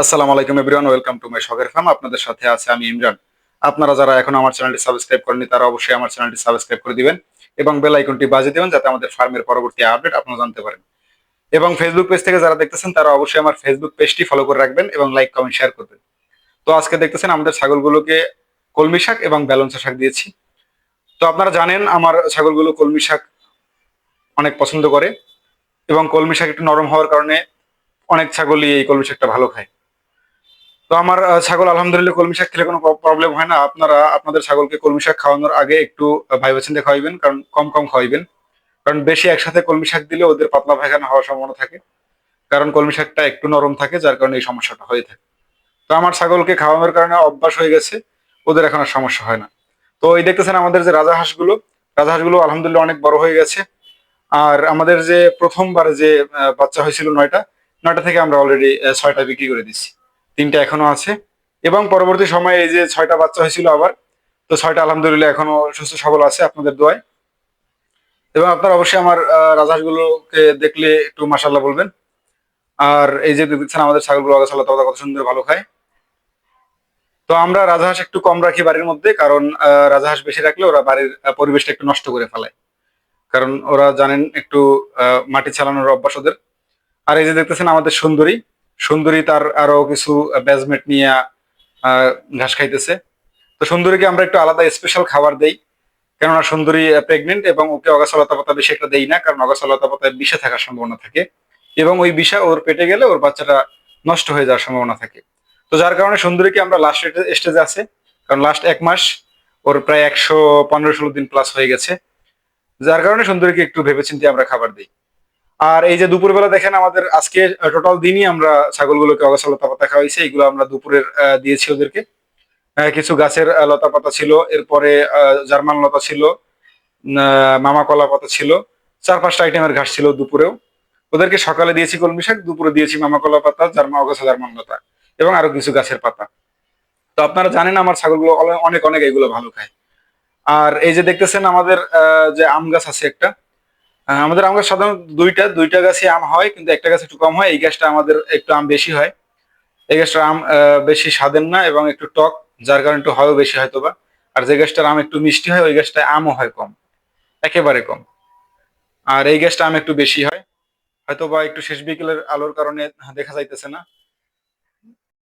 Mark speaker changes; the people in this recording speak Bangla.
Speaker 1: আসসালামু আলাইকুম এভরিওয়ান, ওয়েলকাম টু মাই শখের ফার্ম। আপনাদের সাথে আছে আমি ইমরান। আপনারা যারা এখন আমার চ্যানেলটি সাবস্ক্রাইব করেননি, তারা অবশ্যই আমার চ্যানেলটি সাবস্ক্রাইব করে দিবেন এবং বেল আইকনটি বাজিয়ে দিবেন যাতে আমাদের ফার্মের পরবর্তী আপডেট আপনারা জানতে পারেন। এবং ফেসবুক পেজ থেকে যারা দেখতেছেন, তারা অবশ্যই আমার ফেসবুক পেজটি ফলো করে রাখবেন এবং লাইক কমেন্ট শেয়ার করবেন। তো আজকে দেখতেছেন আমাদের ছাগলগুলোকে কলমি শাক এবং ব্যালন্সা শাক দিয়েছি। তো আপনারা জানেন, আমার ছাগলগুলো কলমি শাক অনেক পছন্দ করে এবং কলমি শাক একটু নরম হওয়ার কারণে অনেক ছাগলই এই কলমি শাকটা ভালো খায়। তো আমার ছাগল আলহামদুলিল্লাহ কলমি শাক খেলে কোনো প্রবলেম হয় না। আপনারা আপনাদের ছাগলকে কলমি শাক খাওয়ানোর আগে একটু আহ, ভাইবা চিন্তে খাওয়াইবেন কারণ কম কম খাওয়াইবেন। কারণ বেশি একসাথে কলমি শাক দিলে ওদের পাতলা পায়খানা হওয়ার সম্ভাবনা থাকে। কারণ কলমি শাকটা একটু নরম থাকে যার কারণে এই সমস্যাটা হয়ে থাকে। তো আমার ছাগলকে খাওয়ানোর কারণে অভ্যাস হয়ে গেছে ওদের এখন আর সমস্যা হয় না। তো এই দেখতেছেন আমাদের যে রাজা হাঁসগুলো রাজা হাঁসগুলো আলহামদুলিল্লাহ অনেক বড় হয়ে গেছে। আর আমাদের যে প্রথমবার যে বাচ্চা হয়েছিল নয়টা নয়টা থেকে আমরা অলরেডি ছয়টা বিক্রি করে দিচ্ছি। তিনটা এখনও আছে। এবং পরবর্তী সময়ে এই যে ছয়টা বাচ্চা হয়েছিল আবার, তো ছয়টা আলহামদুলিল্লাহ এখনও সুস্থ সবল আছে আপনাদের দোয়ায়। এবং আপনারা অবশ্যই আমার রাজহাঁসগুলোকে দেখলে একটু মাসাল্লাহ বলবেন। আর এই যে দেখছেন আমাদের ছাগলগুলো তালা কত সুন্দর ভালো খায়। তো আমরা রাজহাঁস একটু কম রাখি বাড়ির মধ্যে, কারণ রাজহাঁস বেশি রাখলে ওরা বাড়ির পরিবেশটা একটু নষ্ট করে ফেলায়। কারণ ওরা জানেন একটু মাটি চালানোর অভ্যাস ওদের। আর এই যে দেখতেছেন আমাদের সুন্দরী সুন্দরী তার আরও কিছু ব্যাজমেট নিয়ে ঘাস খাইতেছে। তো সুন্দরীকে আমরা একটু আলাদা স্পেশাল খাবার দেই। কেননা সুন্দরী প্রেগনেন্ট এবং ওকে অগাছলতা পাতা বেশি একটা দেই না, কারণ অগাছলতা পাতায় বিষে থাকার সম্ভাবনা থাকে। এবং ওই বিষা ওর পেটে গেলে ওর বাচ্চাটা নষ্ট হয়ে যাওয়ার সম্ভাবনা থাকে। তো যার কারণে সুন্দরীকে আমরা লাস্ট স্টেজে আছে। কারণ লাস্ট এক মাস ওর প্রায় একশো পনেরো ষোলো দিন প্লাস হয়ে গেছে। যার কারণে সুন্দরীকে একটু ভেবেচিন্তে আমরা খাবার দিই। আর এই যে দুপুরবেলা দেখেন আমাদের আজকে টোটাল দিনই আমরা ছাগলগুলোকে অগাছা লতা পাতা খাওয়াইছি এইগুলো আমরা দুপুরের দিয়েছি ওদেরকে। কিছু গাছের লতা পাতা ছিল, এরপরে জার্মান লতা ছিল মামা কলা পাতা ছিল, চার পাঁচটা আইটেমের ঘাস ছিল দুপুরেও। ওদেরকে সকালে দিয়েছি কলমি শাক দুপুরে দিয়েছি মামা কলা পাতা, জার্মা অগাছা জার্মান লতা এবং আরও কিছু গাছের পাতা। তো আপনারা জানেন আমার ছাগলগুলো অনেক অনেক এগুলো ভালো খায়। আর এই যে দেখতেছেন আমাদের যে আম গাছ আছে একটা আমাদের আম গাছ সাধারণত দুইটা দুইটা গাছে আম হয়, কিন্তু একটা গাছ একটু কম হয়, এই গাছটা আমাদের একটু আম বেশি হয়। এই গাছটার আম বেশি স্বাদের না এবং একটু টক, যার কারণে একটু হয়ও বেশি হয়তো বা আর যে গাছটার আম একটু মিষ্টি হয়, ওই গাছটায় আমও হয় কম, একেবারে কম। আর এই গাছটা আম একটু বেশি হয় হয়তো বা একটু শেষ বিকেলের আলোর কারণে দেখা যাইতেছে না।